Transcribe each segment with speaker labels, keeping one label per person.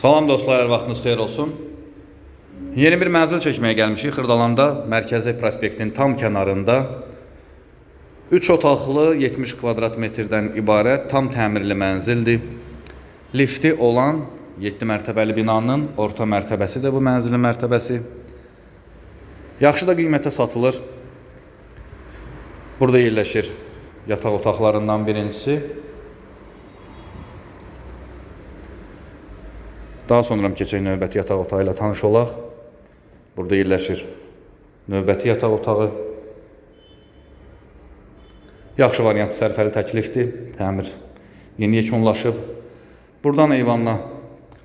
Speaker 1: Salam dostlar, vaxtınız xeyir olsun. Yeni bir mənzil çəkməyə gəlmişik. Xırdalanda Mərkəzi prospektin tam kənarında 3 otaqlı 70 kvadrat metrdən ibarət tam təmirli mənzildir. Lifti olan 7 mərtəbəli binanın orta mərtəbəsidir bu mənzilin mərtəbəsi. Yaxşı da qiymətə satılır. Burada yerləşir yataq otaqlarından birincisi. Daha sonra keçək növbəti yataq otağı ilə tanış olaq. Burada yerləşir növbəti yataq otağı. Yaxşı variant sərfəli təklifdir. Təmir yeni yekunlaşıb. Buradan eyvanla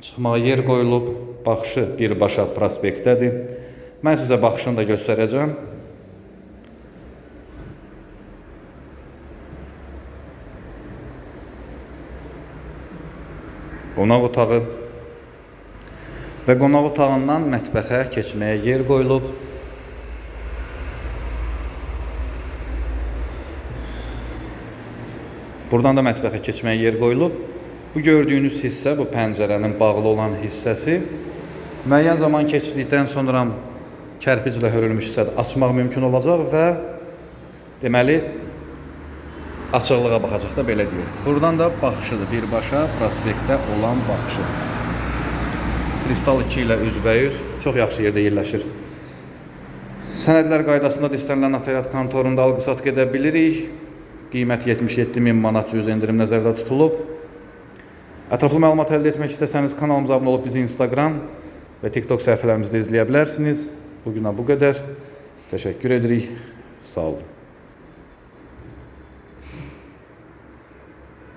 Speaker 1: çıxmağa yer qoyulub. Baxışı birbaşa prospektdədir. Mən sizə baxışını da göstərəcəm. Qonaq otağı və qonaq otağından mətbəxə keçməyə yer qoyulub. Buradan da mətbəxə keçməyə yer qoyulub. Bu gördüyünüz hissə, bu pəncərənin bağlı olan hissəsi müəyyən zaman keçdikdən sonra kərpiclə hörülmüş hissədə açmaq mümkün olacaq və deməli açıqlığa baxacaq da belə deyək. Buradan da baxışıdır birbaşa prospektdə olan baxışı. Kristal 2 ilə üzbəyüz çox yaxşı yerdə yerləşir. Sənədlər qaydasında da istənilən notariat kontorunda alqı-satqı edə bilirik. Qiymət 77 min manat cüz endirim nəzərdə tutulub. Ətraflı məlumat əldə etmək istəsəniz kanalımıza abunə olub bizi Instagram və TikTok səhifələrimizdə izləyə bilərsiniz. Bugünə bu qədər. Təşəkkür edirik. Sağ olun.